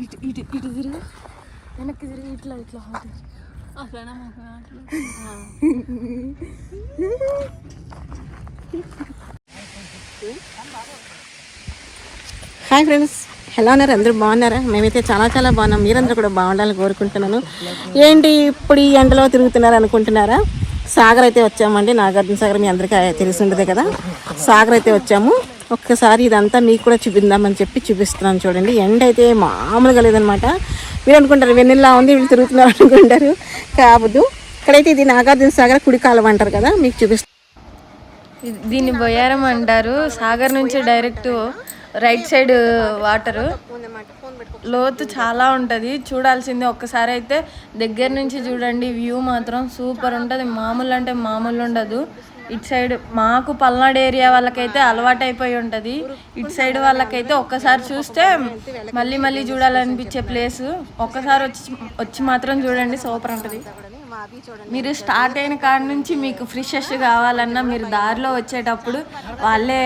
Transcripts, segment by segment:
ఇటు ఇటు ఇటు తిరుగు. వెనక్కి తిరిగి ఇట్లా ఇట్లా హాయ్ ఫ్రెండ్స్ ఎలా ఉన్నారు? అందరూ బాగున్నారా? మేమైతే చాలా చాలా బాగున్నాం. మీరందరూ కూడా బాగుండాలని కోరుకుంటున్నాను. ఏంటి ఇప్పుడు ఈ ఎండలో తిరుగుతున్నారు అనుకుంటున్నారా? సాగర్ అయితే వచ్చామండి. నాగార్జున సాగర్ మీ అందరికీ తెలిసి ఉంటుంది కదా. సాగర్ అయితే వచ్చాము. ఒక్కసారి ఇదంతా మీకు కూడా చూపిద్దామని చెప్పి చూపిస్తున్నాను చూడండి. ఎండ అయితే మామూలుగా లేదనమాట మీరు అనుకుంటారు వెన్నెల్లా ఉంది వీళ్ళు తిరుగుతున్నారు అనుకుంటారు. కావద్దు. ఇక్కడైతే ఇది నాగార్జున సాగర్ కుడి కాలం అంటారు కదా మీకు చూపిస్తాను దీన్ని బొయ్యారం అంటారు. సాగర్ నుంచి డైరెక్ట్ రైట్ సైడ్ వాటర్. లోతు చాలా ఉంటుంది. చూడాల్సిందే ఒక్కసారి అయితే దగ్గర నుంచి చూడండి. వ్యూ మాత్రం సూపర్ ఉంటుంది. మామూలు అంటే మామూలు ఉండదు. ఇటు సైడ్ మాకు పల్నాడు ఏరియా వాళ్ళకైతే అలవాటు అయిపోయి ఉంటుంది. ఇటు సైడ్ వాళ్ళకైతే ఒక్కసారి చూస్తే మళ్ళీ మళ్ళీ చూడాలనిపించే ప్లేస్. ఒక్కసారి వచ్చి వచ్చి మాత్రం చూడండి సూపర్ ఉంటుంది. మీరు స్టార్ట్ అయిన కాడ నుంచి మీకు ఫ్రెషెస్ కావాలన్నా మీరు దారిలో వచ్చేటప్పుడు వాళ్ళే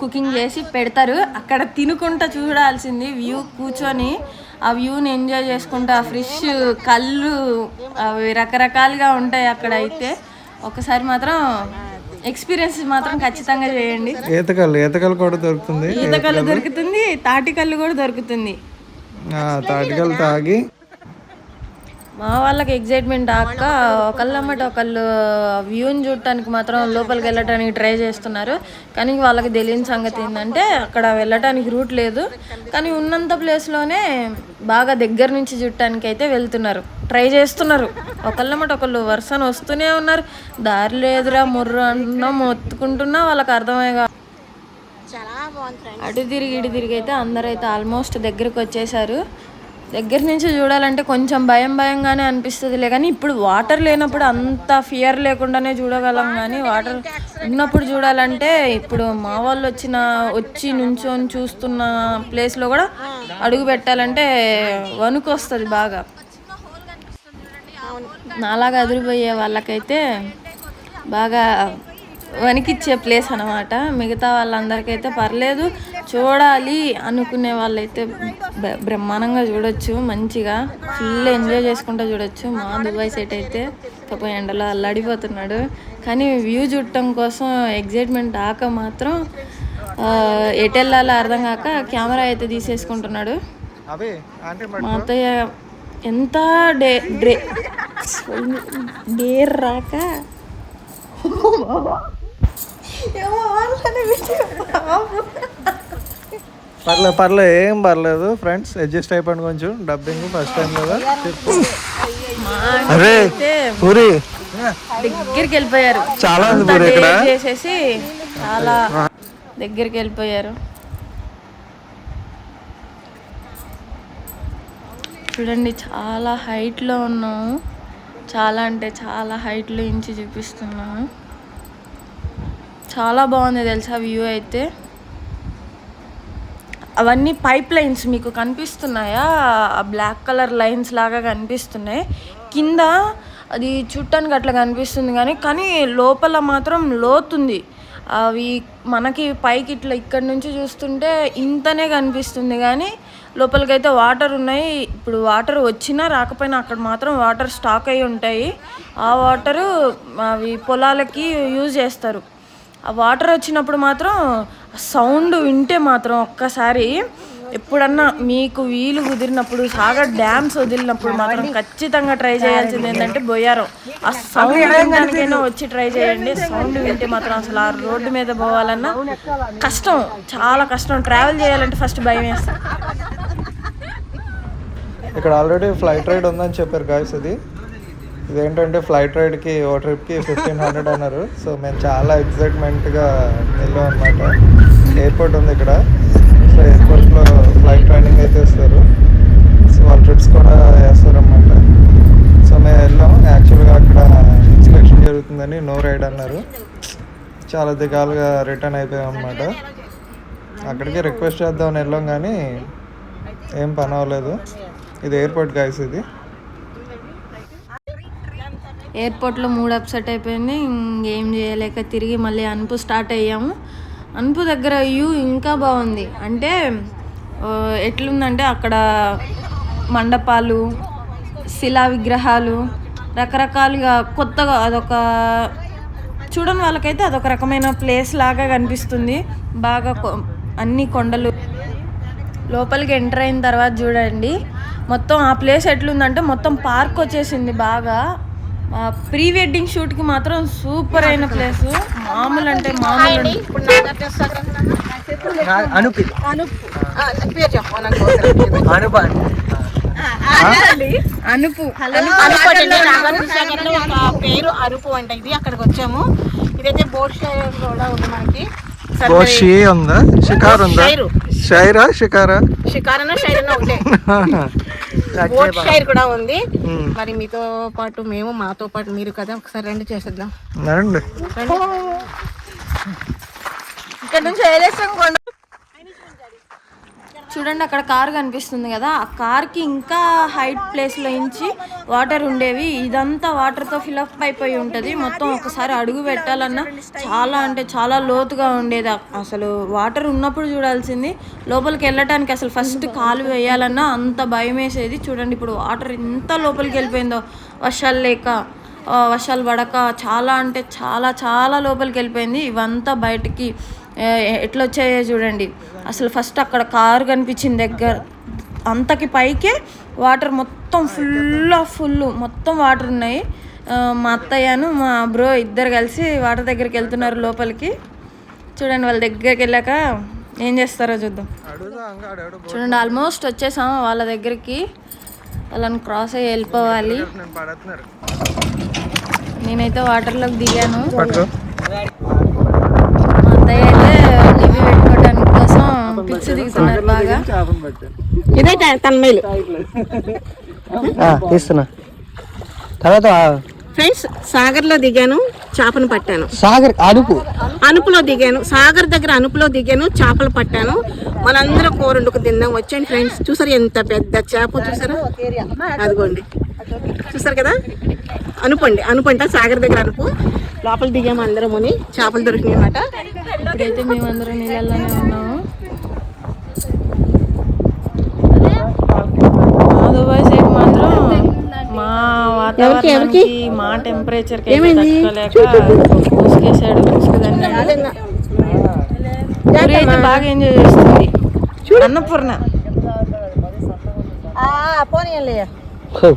కుకింగ్ చేసి పెడతారు. అక్కడ తినుకుంటా చూడాల్సింది వ్యూ కూర్చొని ఆ వ్యూని ఎంజాయ్ చేసుకుంటా ఫ్రెష్ కళ్ళు అవి రకరకాలుగా ఉంటాయి అక్కడ అయితే. ఒకసారి మాత్రం ఎక్స్పీరియన్స్ మాత్రం ఖచ్చితంగా చేయండి. ఈతకల్లు ఈతకల్లు కూడా దొరుకుతుంది. ఈత కళ్ళు దొరుకుతుంది తాటి కళ్ళు కూడా దొరుకుతుంది. ఆ, తాటికల్లు తాగి. మా వాళ్ళకి ఎగ్జైట్మెంట్ ఆక ఒకళ్ళమ్మట ఒకళ్ళు వ్యూని చూడటానికి మాత్రం లోపలికి వెళ్ళటానికి ట్రై చేస్తున్నారు. కానీ వాళ్ళకి తెలియని సంగతి ఏంటంటే అక్కడ వెళ్ళటానికి రూట్ లేదు. కానీ ఉన్నంత ప్లేస్లోనే బాగా దగ్గర నుంచి చూడటానికి అయితే వెళ్తున్నారు. ట్రై చేస్తున్నారు. ఒకళ్ళమ్మట ఒకళ్ళు వరుసన వస్తూనే ఉన్నారు. దారిలో ఎదురా ముర్రు అంటున్నా మొత్తుకుంటున్నా వాళ్ళకి అర్థమయ్యగా. అటు తిరిగి ఇటు తిరిగి అయితే అందరూ అయితే ఆల్మోస్ట్ దగ్గరికి వచ్చేసారు దగ్గర నుంచి చూడాలంటే కొంచెం భయం భయంగానే అనిపిస్తుందిలే కానీ ఇప్పుడు వాటర్ లేనప్పుడు అంత ఫియర్ లేకుండానే చూడగలం కానీ వాటర్ ఉన్నప్పుడు చూడాలంటే ఇప్పుడు మా వాళ్ళు వచ్చిన వచ్చి నుంచొని చూస్తున్న ప్లేస్లో కూడా అడుగు పెట్టాలంటే వణుకు వస్తుంది బాగా. నాలాగా అదిరిపోయే వాళ్ళకైతే బాగా వణికిచ్చే ప్లేస్ అనమాట మిగతా వాళ్ళందరికైతే పర్లేదు. చూడాలి అనుకునే వాళ్ళైతే బ్ర- బ్రహ్మాండంగా చూడొచ్చు. మంచిగా ఫుల్ ఎంజాయ్ చేసుకుంటూ చూడొచ్చు. మా దుబాయ్ సెట్ అయితే పాపం ఎండలో అల్లాడిపోతున్నాడు. కానీ వ్యూ చూడటం కోసం ఎగ్జైట్మెంట్ ఆక మాత్రం ఎటు వెళ్ళాలో అర్థం కాక కెమెరా అయితే తీసేసుకుంటున్నాడు. మా అత్తయ్య ఎంత డే డ్రే డేర్ రాక పర్లేదు పర్లేదు ఏం పర్లేదు. ఫ్రెండ్స్ అడ్జస్ట్ అయిపోయింది కొంచెం. డబ్బింగ్ ఫస్ట్ టైం కదా. అరే పూరి. దగ్గరికి వెళ్ళిపోయారు. చాలా ఉంది అంతా పూరి ఇక్కడ. dare చేసేసి చాలా దగ్గరికి వెళ్ళిపోయారు. చూడండి చాలా హైట్లో ఉన్నాము. చాలా అంటే చాలా హైట్లో ఇంచి చూపిస్తున్నాను. చాలా బాగుంది తెలుసా వ్యూ అయితే. అవన్నీ పైప్ లైన్స్ మీకు కనిపిస్తున్నాయా? ఆ బ్లాక్ కలర్ లైన్స్ లాగా కనిపిస్తున్నాయి. కింద అది చుట్టానికి అట్లా కనిపిస్తుంది కానీ కానీ లోపల మాత్రం లోతుంది. అవి మనకి పైకి ఇట్లా ఇక్కడ నుంచి చూస్తుంటే ఇంతనే కనిపిస్తుంది కానీ లోపలికైతే వాటర్ ఉన్నాయి. ఇప్పుడు వాటర్ వచ్చినా రాకపోయినా అక్కడ మాత్రం వాటర్ స్టాక్ అయి ఉంటాయి. ఆ వాటరు అవి పొలాలకి యూజ్ చేస్తారు. ఆ వాటర్ వచ్చినప్పుడు మాత్రం సౌండ్ వింటే మాత్రం ఒక్కసారి ఎప్పుడన్నా మీకు వీలు కుదిరినప్పుడు సాగర్ డ్యామ్స్ వదిలినప్పుడు మాత్రం ఖచ్చితంగా ట్రై చేయాల్సింది ఏంటంటే బొయ్యారం. ఆ సౌండ్ వినడానికైనా వచ్చి ట్రై చేయండి. సౌండ్ వింటే మాత్రం అసలు ఆ రోడ్డు మీద పోవాలన్నా కష్టం చాలా కష్టం. ట్రావెల్ చేయాలంటే ఫస్ట్ భయం వేస్తాం ఇక్కడ ఆల్రెడీ ఫ్లైట్ రైడ్ ఉందని చెప్పారు గాయస్ ఇది. ఇదేంటంటే ఫ్లైట్ రైడ్కి ఓ ట్రిప్కి ఫిఫ్టీన్ హండ్రెడ్ అన్నారు. సో మేము చాలా ఎక్సైట్మెంట్గా వెళ్ళాం అనమాట ఎయిర్పోర్ట్ ఉంది ఇక్కడ. సో ఎయిర్పోర్ట్లో ఫ్లైట్ ట్రైనింగ్ అయితే ఇస్తారు. సో వాళ్ళ ట్రిప్స్ కూడా వేస్తారన్నమాట సో మేము వెళ్ళాం. యాక్చువల్గా అక్కడ ఇన్స్పెక్షన్ జరుగుతుందని నో రైడ్ అన్నారు. చాలా దిగాలుగా రిటర్న్ అయిపోయాం అనమాట అక్కడికి రిక్వెస్ట్ చేద్దామని వెళ్ళాం కానీ ఏం పని అవ్వలేదు. ఇది ఎయిర్పోర్ట్ గాయస్ ఇది. ఎయిర్పోర్ట్లో మూడు అప్సెట్ అయిపోయింది. ఇంకేం చేయలేక తిరిగి మళ్ళీ అనుపు స్టార్ట్ అయ్యాము. అనుపు దగ్గర వ్యూ ఇంకా బాగుంది. అంటే ఎట్లుందంటే అక్కడ మండపాలు శిలా విగ్రహాలు రకరకాలుగా కొత్తగా అదొక చూడని వాళ్ళకైతే అదొక రకమైన ప్లేస్ లాగా కనిపిస్తుంది. బాగా కొ- అన్ని కొండలు లోపలికి ఎంటర్ అయిన తర్వాత చూడండి. మొత్తం ఆ ప్లేస్ ఎట్లుందంటే మొత్తం పార్క్ వచ్చేసింది బాగా. ప్రీ వెడ్డింగ్ షూట్కి మాత్రం సూపర్ అయిన ప్లేస్. మామూలు అంటే మామూలు అనుపి. అనుపు. అనుప. పేరు అరుపు అంట ఇది అక్కడికి వచ్చాము. ఇదైతే బోట్ షైర్ కూడా ఉంది మనకి. షీ ఉందా? షికార్ ఉందా? షైరు. షికారా? షికారన షైర్ ఒకటే? బోట్ షైర్ కూడా ఉంది. మరి మీతో పాటు మేము మాతో పాటు మీరు కదా ఒకసారి రండి చేసేద్దాం. ఇక్కడ నుంచి ఏలేసం కొండ చూడండి అక్కడ కార్ కనిపిస్తుంది కదా. ఆ కార్కి ఇంకా హైట్ ప్లేస్లో ఇంచి వాటర్ ఉండేవి. ఇదంతా వాటర్తో ఫిలప్ అయిపోయి ఉంటుంది. మొత్తం ఒకసారి అడుగు పెట్టాలన్నా చాలా అంటే చాలా లోతుగా ఉండేది. అసలు వాటర్ ఉన్నప్పుడు చూడాల్సింది. లోపలికి వెళ్ళటానికి అసలు ఫస్ట్ కాలు వేయాలన్నా అంత భయం వేసేది. చూడండి ఇప్పుడు వాటర్ ఎంత లోపలికి వెళ్ళిపోయిందో. వర్షాలు లేక వర్షాలు పడక చాలా అంటే చాలా చాలా లోపలికి వెళ్ళిపోయింది. ఇవంతా బయటికి ఎట్లా వచ్చాయో చూడండి. అసలు ఫస్ట్ అక్కడ కారు కనిపించింది దగ్గర అంతకి పైకే వాటర్ మొత్తం ఫుల్ ఆఫ్ ఫుల్ మొత్తం వాటర్ ఉన్నాయి. మా అత్తయ్యను మా బ్రో ఇద్దరు కలిసి వాటర్ దగ్గరికి వెళ్తున్నారు లోపలికి. చూడండి వాళ్ళ దగ్గరికి వెళ్ళాక ఏం చేస్తారో చూద్దాం. చూడండి ఆల్మోస్ట్ వచ్చేసాం వాళ్ళ దగ్గరికి. వాళ్ళని క్రాస్ అయ్యి వెళ్ళిపోవాలి. నేనైతే వాటర్లోకి దిగాను పట్టుకో మా అత్తయ్య అయితే టీవీ పెట్టుకోవడానికి దిగుతున్నారు బాగా. ఇదే తన మేలు తీస్తున్నా. తర్వాత ఫ్రెండ్స్ సాగర్లో దిగాను చేపను పట్టాను. సాగర్ అడుపు అనుపులో దిగాను సాగర్ దగ్గర అనుపులో దిగాను చేపలు పట్టాను. మనందరం కూరండుకు తిందాం వచ్చాను ఫ్రెండ్స్. చూసారు ఎంత పెద్ద చేప చూసారా? అదిగోండి. చూసారు కదా? అనుపు అండి అనుపు అంట సాగర్ దగ్గర అనుపు. లోపల దిగాము అందరం అని చేపలు దొరికినాయి అన్నమాట. ఇప్పుడైతే మేమందరం నీళ్ళల్లోనే ఉన్నాము మా దుబాయ్ సైడ్ మాత్రం మా వాతావరణానికి మా టెంపరేచర్ తట్టుకోలేక ముసుకేసాడు ముసుగుదన్నాడు ఊరి అయితే బాగా ఎంజాయ్ చేస్తుంది. అన్నపూర్ణ.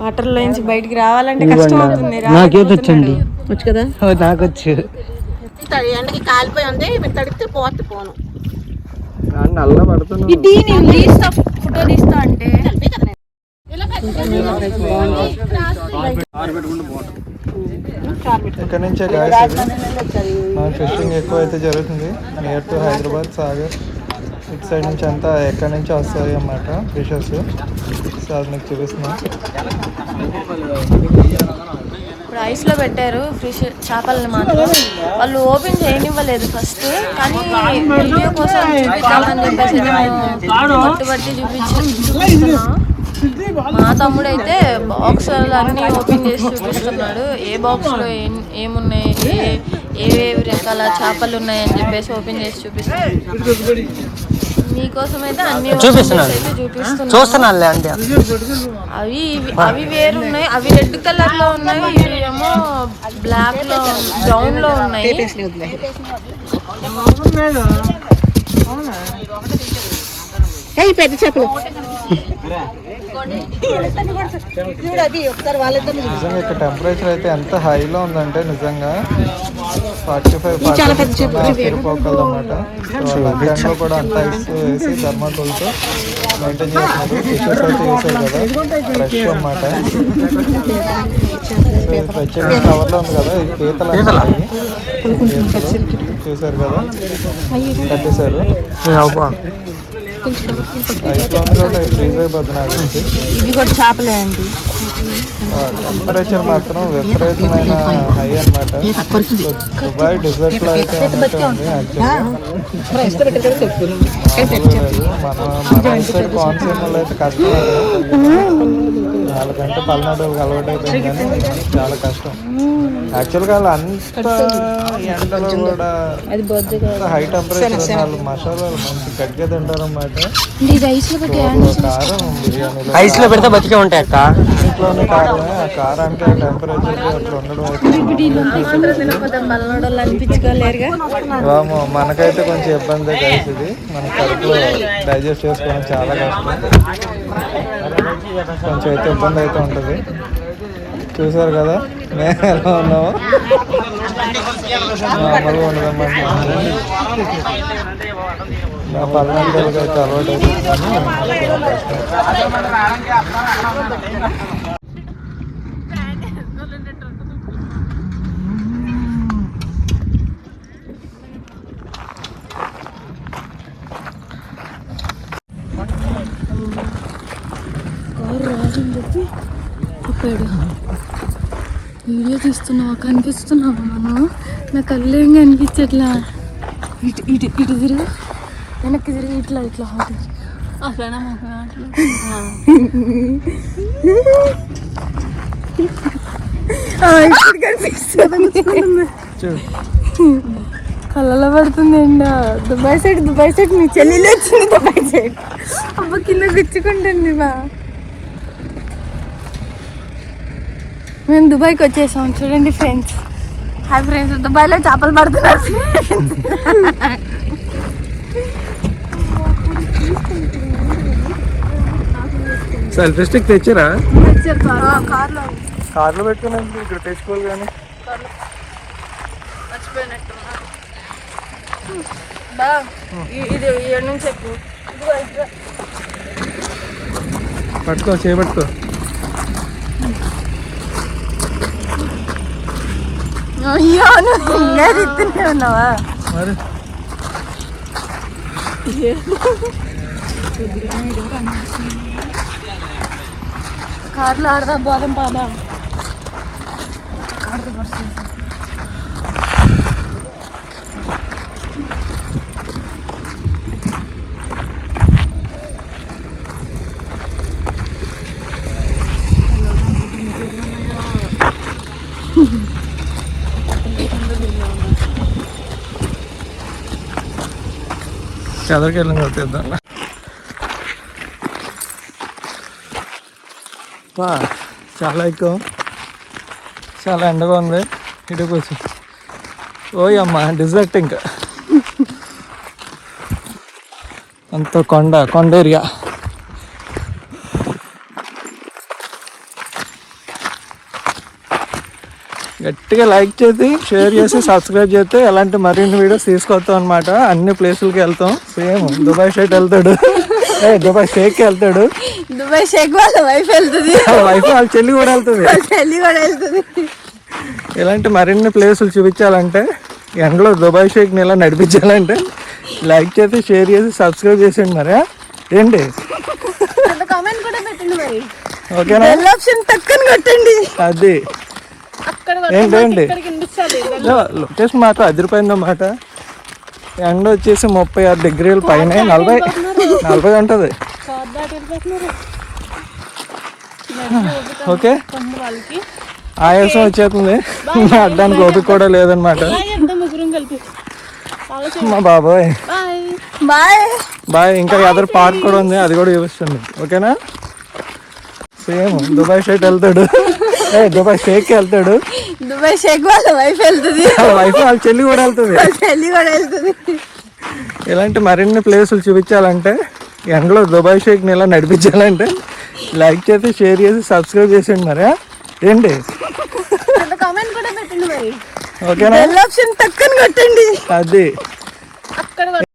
వాటర్లో నుంచి బయటికి రావాలంటే కష్టం అవుతుంది నాకేదొచ్చండి వచ్చు కదా? నాకొచ్చు. తడి ఎండకి కాలిపోయి ఉంది తడితే పోతే పోను. నల్ల పడుతున్నావు ఇక్కడ నుంచే గాయస్ మన ఫిషింగ్ ఎక్కువ అయితే జరుగుతుంది. నియర్ టు హైదరాబాద్ సాగర్ ఇటు సైడ్ నుంచి అంతా ఎక్కడి నుంచి వస్తాయి అన్నమాట ఫిషెస్ సో అది మీకు చూపిస్తున్నాం. ఇప్పుడు ఐస్లో పెట్టారు. ఫిష్ చేపలని మాత్రం వాళ్ళు ఓపెన్ చేయనివ్వలేదు ఫస్ట్ కానీ వీడియో కోసం చూపిద్దామని చెప్పేసి మేము పట్టుబట్టి చూపించి చూపిస్తున్నాం. మా తమ్ముడు అయితే బాక్స్ అన్ని ఓపెన్ చేసి చూపిస్తున్నాడు. ఏ బాక్స్లో ఏం- ఏమున్నాయి ఏ ఏవేవి రకాల చేపలు ఉన్నాయని చెప్పేసి ఓపెన్ చేసి చూపిస్తున్నాడు. మీకోసం అయితే అన్ని చూపిస్తున్నాను చూస్తున్నానులే అవి అవి వేరు ఉన్నాయి అవి రెడ్ కలర్లో ఉన్నాయి. ఇవి ఏమో బ్లాక్లో బ్రౌన్లో ఉన్నాయి ఏ పెద్ద చేపలు చూడది ఒకసారి వాళ్ళిద్దరు నిజంగా ఇక్కడ టెంపరేచర్ అయితే ఎంత హైలో ఉందంటే నిజంగా ఫార్టీ ఫైవ్ తిరుపోకల్ అనమాట వాళ్ళ కూడా అంత ఐస్ వేసి థర్మాకోల్తో మెయింటైన్ చేస్తున్నారు. ఫిషెస్ అయితే కదా. ఫ్రెష్ ఇది ప్రత్యేక కవర్లో ఉంది కదా. ఇది. పీతలు. చూసారు కదా? కట్టేశారు. ఇవి కూడా చేపలే అండి. టెంపరేచర్ మాత్రం విపరీతమైన హై అనమాట దుబాయ్ డిజర్ట్లో అయితే మన మన సైడ్ కోనసీమలో అయితే కష్టం వాళ్ళకంటే పల్నాడు అలవాటు అయిపోయింది కానీ చాలా కష్టం. యాక్చువల్గా వాళ్ళు అంత ఎండలో కూడా హై టెంపరేచర్ వాళ్ళు మసాలాలు మంచి గట్టిగా తింటారు అన్నమాట. కారం బిర్యానీలో ఐస్లో పెడితే బతికే ఉంటాయి అక్క. ఇంట్లోనే కారమే ఆ కారానికి ఆ టెంపరేచర్ అక్కడ ఉండడం మనకైతే కొంచెం ఇబ్బంది కలిసి ఇది. మన కడుపులో డైజెస్ట్ చేసుకోవడం చాలా కష్టం. కొంచెం అయితే ఇబ్బంది అయితే ఉంటుంది. చూసారు కదా? మేము ఎలా ఉన్నాము మామూలుగా ఉండదన్నమాట నా పల్నాడు అయితే అలవాటు అవుతుంది కానీ చాలా కష్టం చెప్పాడు వీడియో తీస్తున్నావా? కనిపిస్తున్నావా మనం నా కళ్ళు ఏం కనిపించట్లా? ఇటు ఇటు ఇటు తిరుగు. వెనక్కి తిరిగి. ఇట్లా ఇట్లా కనిపిస్తుంది. కళ్ళలో పడుతుంది అండి దుబాయ్ సైడ్ దుబాయ్ సైడ్ మీ చెల్లెలు వచ్చింది దుబాయ్ సైడ్. అబ్బా కింద గుచ్చుకుంటుంది బా మేము దుబాయ్కి వచ్చేసాం. చూడండి ఫ్రెండ్స్ హాయ్ ఫ్రెండ్స్ దుబాయ్లో చేపలు పడుతున్నారు సెల్ఫీ స్టిక్ తెచ్చారా? కార్లో. కార్లో పెట్టుకుని ఇక్కడ తెచ్చుకోవాలి కానీ. ఇది ఏడు నుంచి. పట్టుకో చేపట్టుకో అయ్యో నువ్వు ఇంకా తిత్తూనే ఉన్నావా మరి కార్లో ఆడదా బాదం పాదా? చదవకి వెళ్ళిన చదరకెళ్ళం తెద్దాం. వా చాలా ఎక్కువ. చాలా ఎండగా ఉంది. ఇటు కూర్చో. ఓయ్ అమ్మ డిజర్ట్ ఇంకా. అంత కొండ కొండ ఏరియా. గట్టిగా లైక్ చేసి షేర్ చేసి సబ్స్క్రైబ్ చేస్తే ఎలాంటి మరిన్ని వీడియోస్ తీసుకొస్తాం అనమాట అన్ని ప్లేసులకి వెళ్తాం. సేమ్ దుబాయ్ షేక్ వెళ్తాడు. దుబాయ్ షేక్ వెళ్తాడు. దుబాయ్ షేక్ వాళ్ళ వైఫ్ వెళ్తుంది. వైఫ్ వాళ్ళ చెల్లి కూడా వెళ్తుంది. చెల్లి కూడా వెళ్తుంది. ఇలాంటి మరిన్ని ప్లేసులు చూపించాలంటే ఎండలో దుబాయ్ షేక్ని ఇలా నడిపించాలంటే లైక్ చేసి షేర్ చేసి సబ్స్క్రైబ్ చేసేయండి మరే ఏంటి? కామెంట్ కూడా పెట్టండి మరి. ఓకేనా? ఆప్షన్ కొట్టండి. అది. ఏంటండి లొకేషన్ మాత్రం అదిరిపోయిందన్నమాట ఎండ వచ్చేసి ముప్పై ఆరు డిగ్రీల పైన నలభై నలభై ఉంటుంది. ఓకే. ఆయాసం వచ్చేస్తుంది అడ్డానికి ఓపిక కూడా లేదనమాట మా బాబోయ్. బాయ్. ఇంకా అదర్ పార్క్ కూడా ఉంది అది కూడా చూపిస్తుంది. ఓకేనా? సేమ్ దుబాయ్ షేక్ వెళ్తాడు. దుబాయ్ షేక్ వెళ్తాడు. దుబాయ్ షేక్ వాళ్ళ వైఫ్ వెళ్తుంది. వైఫ్ వాళ్ళ చెల్లి కూడా వెళ్తుంది. చెల్లి కూడా వెళ్తుంది. ఇలాంటి మరిన్ని ప్లేసులు చూపించాలంటే ఎండలో దుబాయ్ షేక్ని ఇలా నడిపించాలంటే లైక్ చేసి షేర్ చేసి సబ్స్క్రైబ్ చేసేయండి మరే ఏంటి? కామెంట్ కూడా పెట్టండి మరి. ఓకేనా? ఆప్షన్ టక్కన కొట్టండి. అది.